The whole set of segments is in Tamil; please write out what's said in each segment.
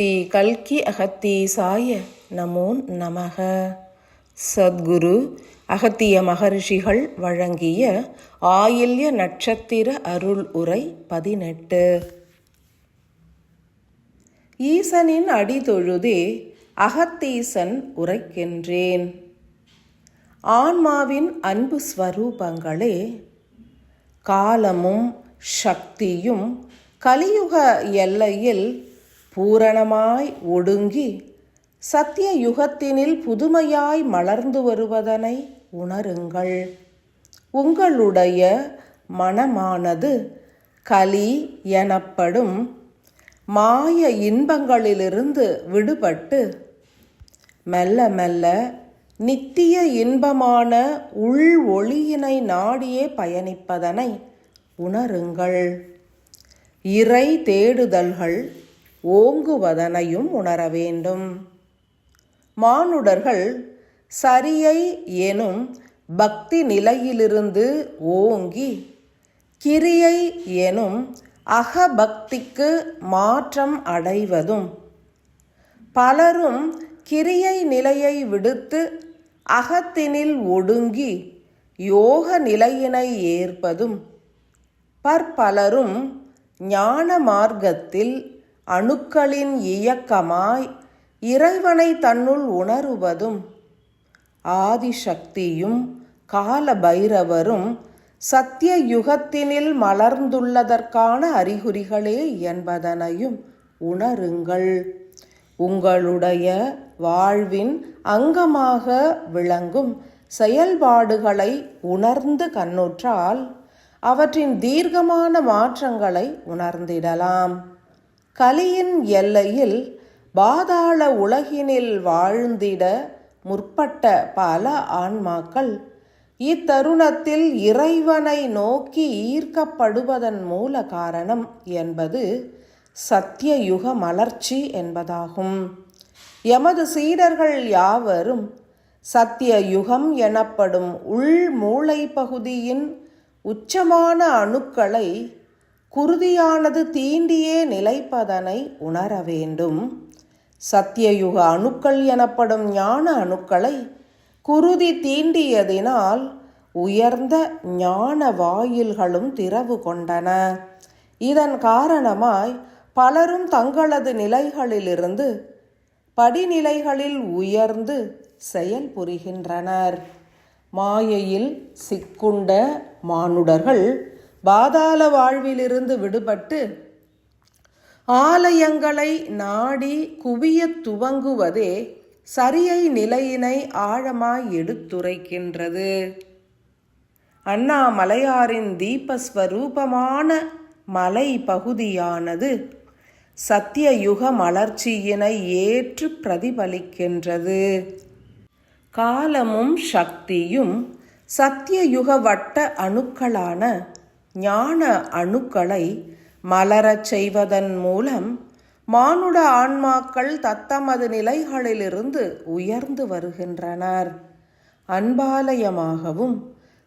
ஸ்ரீ கல்கி அகத்தீசாய நமோ நமக. சத்குரு அகத்திய மகரிஷிகள் வழங்கிய ஆயில்ய நட்சத்திர அருள் உரை பதினெட்டு. ஈசனின் அடி தொழுதே அகத்தீசன் உரைக்கின்றேன். ஆன்மாவின் அன்பு ஸ்வரூபங்களே காலமும் சக்தியும் கலியுக எல்லையில் பூரணமாய் ஒடுங்கி சத்திய யுகத்தினில் புதுமையாய் மலர்ந்து வருவதனை உணருங்கள். உங்களுடைய மனமானது கலி எனப்படும் மாய இன்பங்களிலிருந்து விடுபட்டு மெல்ல மெல்ல நித்திய இன்பமான உள் ஒளியினை நாடியே பயணிப்பதனை உணருங்கள். இறை தேடுதல்கள் ஓங்குவதனையும் உணர வேண்டும். மானுடர்கள் சரியை எனும் பக்தி நிலையிலிருந்து ஓங்கி கிரியை எனும் அகபக்திக்கு மாற்றம் அடைவதும் பலரும் கிரியை நிலையை விடுத்து அகத்தினில் ஒடுங்கி யோக நிலையினை ஏற்பதும் பற்பலரும் ஞான மார்க்கத்தில் அணுக்களின் இயக்கமாய் இறைவனை தன்னுள் உணருவதும் ஆதிசக்தியும் கால பைரவரும் சத்திய யுகத்தினில் மலர்ந்துள்ளதற்கான அறிகுறிகளே என்பதனையும் உணருங்கள். உங்களுடைய வாழ்வின் அங்கமாக விளங்கும் செயல்பாடுகளை உணர்ந்து கண்ணுற்றால் அவற்றின் தீர்க்கமான மாற்றங்களை உணர்ந்திடலாம். கலியின் எல்லையில் பாதாள உலகினில் வாழ்ந்திட முற்பட்ட பல ஆன்மாக்கள் இத்தருணத்தில் இறைவனை நோக்கி ஈர்க்கப்படுவதன் மூல காரணம் என்பது சத்தியயுக மலர்ச்சி என்பதாகும். எமது சீடர்கள் யாவரும் சத்தியயுகம் எனப்படும் உள் மூளை பகுதியின் உச்சமான அணுக்களை குருதியானது தீண்டியே நிலைப்பதனை உணர வேண்டும். சத்தியயுக அணுக்கள் எனப்படும் ஞான அணுக்களை குருதி தீண்டியதினால் உயர்ந்த ஞான வாயில்களும் திறவு கொண்டன. இதன் காரணமாய் பலரும் தங்களது நிலைகளிலிருந்து படிநிலைகளில் உயர்ந்து செயல்புரிகின்றனர் மாயையில் சிக்குண்ட மானுடர்கள் பாதாள வாழ்விலிருந்து விடுபட்டு ஆலயங்களை நாடி குவியத் துவங்குவதே சரியை நிலையினை ஆழமாய் எடுத்துரைக்கின்றது. அண்ணாமலையாரின் தீபஸ்வரூபமான மலை பகுதியானது சத்தியயுக மலர்ச்சியினை ஏற்று பிரதிபலிக்கின்றது. காலமும் சக்தியும் சத்தியயுக வட்ட அணுக்களான ஞான அணுக்களை மலரச் செய்வதன் மூலம் மானுட ஆன்மாக்கள் தத்தமது நிலைகளிலிருந்து உயர்ந்து வருகின்றனர். அன்பாலயமாகவும்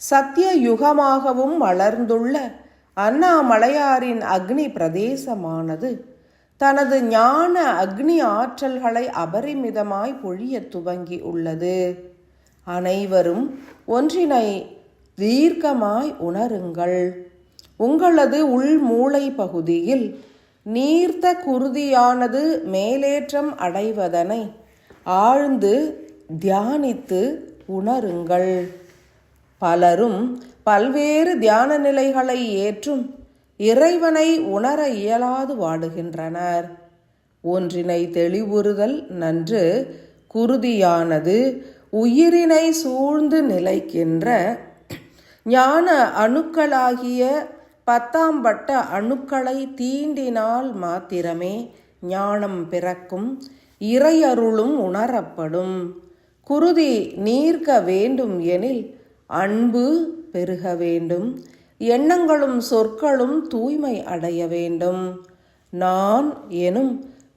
சத்திய யுகமாகவும் வளர்ந்துள்ள அண்ணாமலையாரின் அக்னி பிரதேசமானது தனது ஞான அக்னி ஆற்றல்களை அபரிமிதமாய் பொழிய துவங்கி உள்ளது அனைவரும் ஒன்றினை தீர்க்கமாய் உணருங்கள். உங்களது உள் மூளை பகுதியில் நீர்த்த குருதியானது மேலேற்றம் அடைவதனை ஆழ்ந்து தியானித்து உணருங்கள். பலரும் பல்வேறு தியான நிலைகளை ஏற்றும் இறைவனை உணர இயலாது வாடுகின்றனர். ஒன்றினை தெளிவுறுதல் நன்று குருதியானது உயிரினை சூழ்ந்து நிலைக்கின்ற ஞான அணுக்களாகிய பத்தாம் பட்ட அணுக்களை தீண்டினால் மாத்திரமே ஞானம் பிறக்கும் இறையருளும் உணரப்படும். குருதி நீர்க்க வேண்டும் எனில் அன்பு பெருக வேண்டும் எண்ணங்களும் சொற்களும் தூய்மை அடைய வேண்டும். நான் எனும்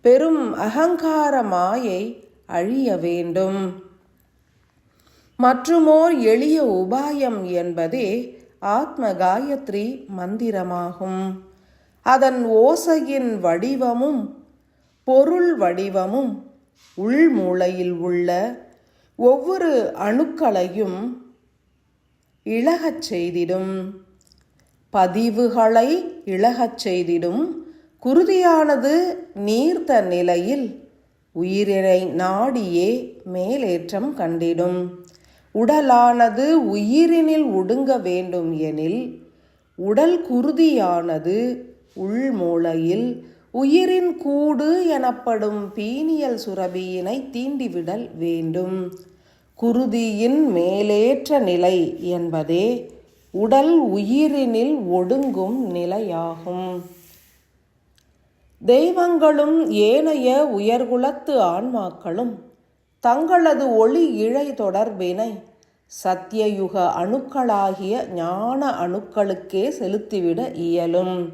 பெரும் அகங்கார மாயை அழிய வேண்டும். மற்றுமோர் எளிய உபாயம் என்பதே ஆத்ம காயத்ரி மந்திரமாகும். அதன் ஓசையின் வடிவமும் பொருள் வடிவமும் உள்மூளையில் உள்ள ஒவ்வொரு அணுக்களையும் இழகச் செய்திடும். பதிவுகளை இழகச் செய்திடும். குருதியானது நீர்த்த நிலையில் உயிரினை நாடியே மேலேற்றம் கண்டிடும். உடலானது உயிரினில் ஒடுங்க வேண்டும் எனில் உடல் குருதியானது உள்மூளையில் உயிரின் கூடு எனப்படும் பீனியல் சுரபியினை தீண்டிவிடல் வேண்டும். குருதியின் மேலேற்ற நிலை என்பதே உடல் உயிரினில் ஒடுங்கும் நிலையாகும். தெய்வங்களும் ஏனைய உயர்குலத்து ஆன்மாக்களும் தங்களது ஒளி இழை தொடர்பினை சத்தியயுக அணுக்களாகிய ஞான அணுக்களுக்கே செலுத்திவிட இயலும்.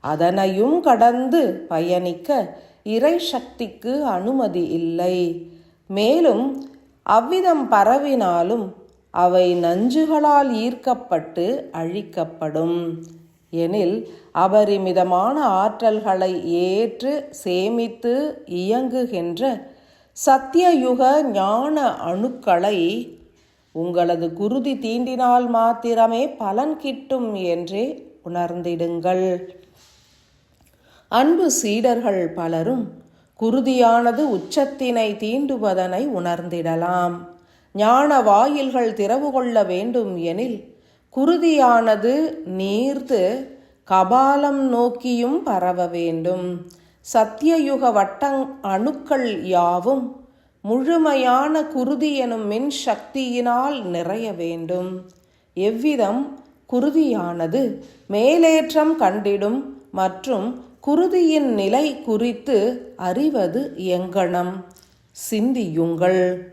அதனையும் கடந்து பயணிக்க இறை சக்திக்கு அனுமதி இல்லை. மேலும் அவ்விதம் பரவினாலும் அவை நஞ்சுகளால் ஈர்க்கப்பட்டு அழிக்கப்படும். எனில் அபரிமிதமான ஆற்றல்களை ஏற்று சேமித்து இயங்குகின்ற சத்தியயுக ஞான அணுக்களை உங்களது குருதி தீண்டினால் மாத்திரமே பலன் கிட்டும் என்றே உணர்ந்திடுங்கள். அன்பு சீடர்கள் பலரும் குருதியானது உச்சத்தினை தீண்டுவதனை உணர்ந்திடலாம். ஞான வாயில்கள் திறவு கொள்ள வேண்டும் எனில் குருதியானது நீர்த்து கபாலம் நோக்கியும் பரவ வேண்டும். சத்தியயுக வட்டங் அணுக்கள் யாவும் முழுமையான குருதி எனும் மின் சக்தியினால் நிறைய வேண்டும். எவ்விதம்? குருதியானது மேலேற்றம் கண்டிடும் மற்றும் குருதியின் நிலை குறித்து அறிவது எங்கனம்? சிந்தியுங்கள்.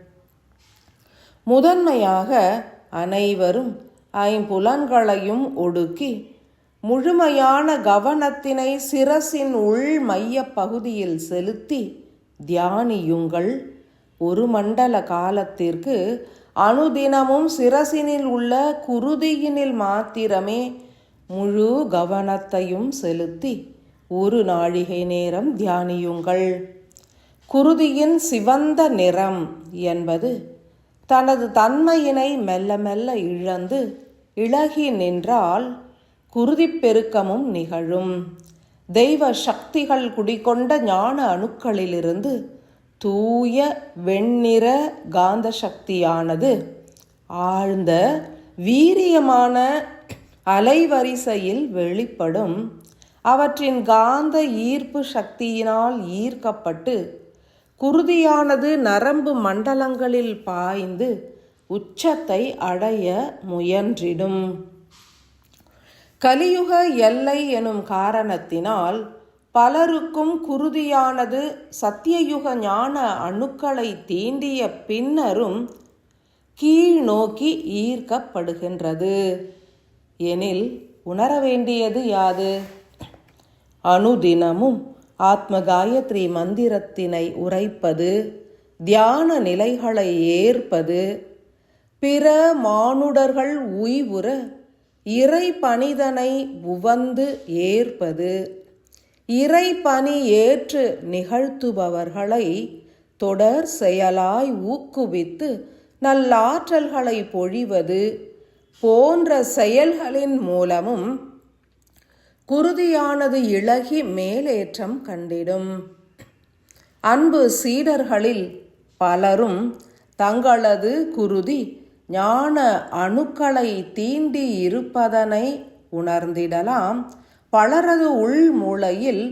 முதன்மையாக அனைவரும் ஐம்புலன்களையும் ஒடுக்கி முழுமையான கவனத்தினை சிரசின் உள் மைய பகுதியில் செலுத்தி தியானியுங்கள். ஒரு மண்டல காலத்திற்கு அனுதினமும் சிரசினில் உள்ள குருதியினில் மாத்திரமே முழு கவனத்தையும் செலுத்தி ஒரு நாழிகை நேரம் தியானியுங்கள். குருதியின் சிவந்த நிறம் என்பது தனது தன்மையினை மெல்ல மெல்ல இழந்து இழகி நின்றால் குருதிப்பெருக்கமும் நிகழும். தெய்வ சக்திகள் குடிகொண்ட ஞான அணுக்களிலிருந்து தூய வெண்ணிற காந்த சக்தியானது ஆழ்ந்த வீரியமான அலைவரிசையில் வெளிப்படும். அவற்றின் காந்த ஈர்ப்பு சக்தியினால் ஈர்க்கப்பட்டு குருதியானது நரம்பு மண்டலங்களில் பாய்ந்து உச்சத்தை அடைய முயன்றிடும். கலியுக எல்லை எனும் காரணத்தினால் பலருக்கும் குருதியானது சத்தியயுக ஞான அணுக்களை தீண்டிய பின்னரும் கீழ் நோக்கி ஈர்க்கப்படுகின்றது. எனில் உணர வேண்டியது யாது? அனுதினமும் ஆத்ம காயத்ரி மந்திரத்தினை உரைப்பது தியான நிலைகளை ஏற்பது பிற மானுடர்கள் உய்வுற இறை பணிதனை உவந்து ஏற்பது. இறை பணி ஏற்று நிகழ்த்துபவர்களை தொடர் செயலாய் ஊக்குவித்து நல்லாற்றல்களை பொழிவது போன்ற செயல்களின் மூலமும் குருதியானது இழகி மேலேற்றம் கண்டிடும். அன்பு சீடர்களில் பலரும் தங்களது குருதி ஞான அணுக்களை தீண்டி இருப்பதனை உணர்ந்திடலாம். பலரது உள் மூளையில்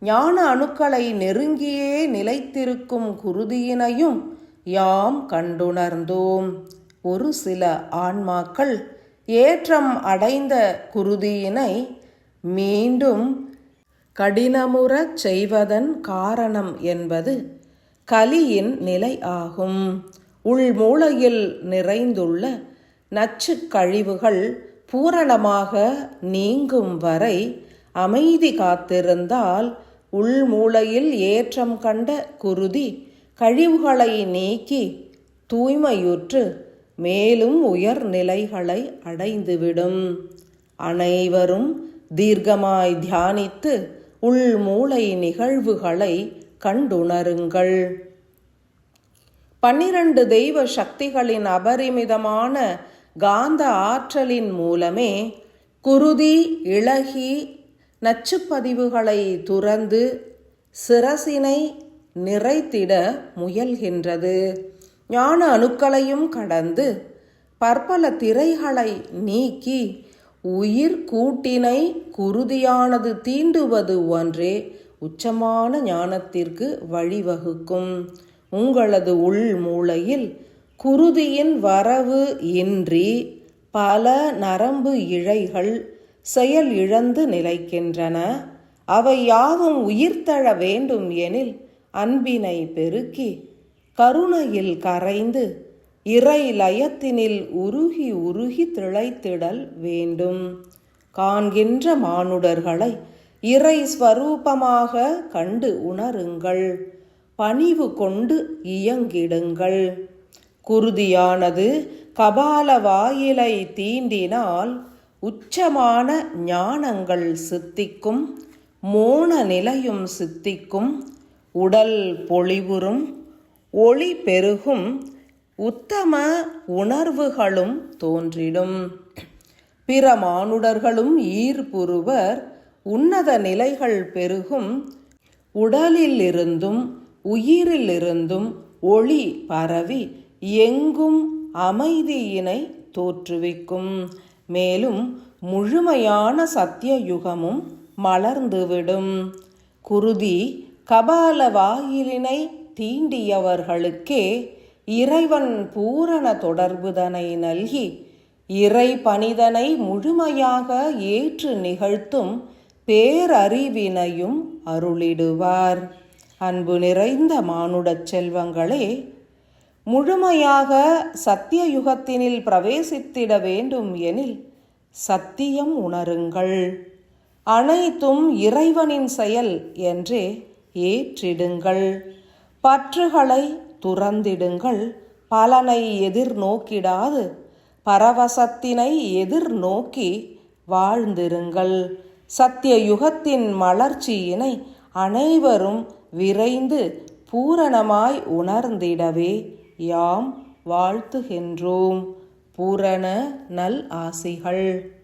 ஞான அணுக்களை நெருங்கியே நிலைத்திருக்கும் குருதியினையும் யாம் கண்டுணர்ந்தோம். ஒரு சில ஆன்மாக்கள் ஏற்றம் அடைந்த குருதியினை மீண்டும் கடினமுறச் செய்வதன் காரணம் என்பது கலியின் நிலை ஆகும். உள்மூளையில் நிறைந்துள்ள நச்சு கழிவுகள் பூரணமாக நீங்கும் வரை அமைதி காத்திருந்தால் உள்மூளையில் ஏற்றம் கண்ட குருதி கழிவுகளை நீக்கி தூய்மையுற்று மேலும் உயர் நிலைகளை அடைந்துவிடும். அனைவரும் தீர்க்கமாய் தியானித்து உள்மூளை நிகழ்வுகளை கண்டுணருங்கள். பன்னிரண்டு தெய்வ சக்திகளின் அபரிமிதமான காந்த ஆற்றலின் மூலமே குருதி இளகி நச்சுப்பதிவுகளை துறந்து சிரசினை நிறைத்திட முயல்கின்றது. ஞான அணுக்களையும் கடந்து பற்பல திரைகளை நீக்கி உயிர் கூட்டினை குருதியானது தீண்டுவது ஒன்றே உச்சமான ஞானத்திற்கு வழிவகுக்கும். உங்களது உள் மூளையில் குருதியின் வரவு இன்றி பல நரம்பு இழைகள் செயல் இழந்து நிலைக்கின்றன. அவை யாவும் உயிர்த்தழ வேண்டும் எனில் அன்பினை பெருக்கி கருணையில் கரைந்து இறை லயத்தினில் உருகி உருகி திளைத்திடல் வேண்டும். காண்கின்ற மானுடர்களை இறை ஸ்வரூபமாக கண்டு உணருங்கள். பணிவு கொண்டு இயங்கிடுங்கள். குருதியானது கபால வாயிலை தீண்டினால் உச்சமான ஞானங்கள் சித்திக்கும் மோன நிலையும் சித்திக்கும் உடல் பொழிவுறும் ஒளி பெருகும் உத்தம உணர்வுகளும் தோன்றிடும். பிற மானுடர்களும் ஈர்புருவர் உன்னத நிலைகள் பெருகும் உடலிலிருந்தும் உயிரிலிருந்தும் ஒளி பரவி எங்கும் அமைதியினை தோற்றுவிக்கும். மேலும் முழுமையான சத்திய யுகமும் மலர்ந்துவிடும். குருதி கபால வாயிலினை தீண்டியவர்களுக்கே இறைவன் பூரண தொடர்புதனை நல்கி இறை பணிதனை முழுமையாக ஏற்று நிகழ்த்தும் பேரறிவினையும் அருளிடுவார். அன்பு நிறைந்த மானுடச் செல்வங்களே முழுமையாக சத்திய யுகத்தினில் பிரவேசித்திட வேண்டும் எனில் சத்தியம் உணருங்கள். அனைத்தும் இறைவனின் செயல் என்றே ஏற்றிடுங்கள். பற்றுகளை துறந்திடுங்கள். பலனை எதிர்நோக்கிடாது பரவசத்தினை எதிர்நோக்கி வாழ்ந்திருங்கள். சத்திய யுகத்தின் மலர்ச்சியினை அனைவரும் விரைந்து பூரணமாய் உணர்ந்திடவே யாம் வாழ்த்துகின்றோம். பூரண நல் ஆசிகள்.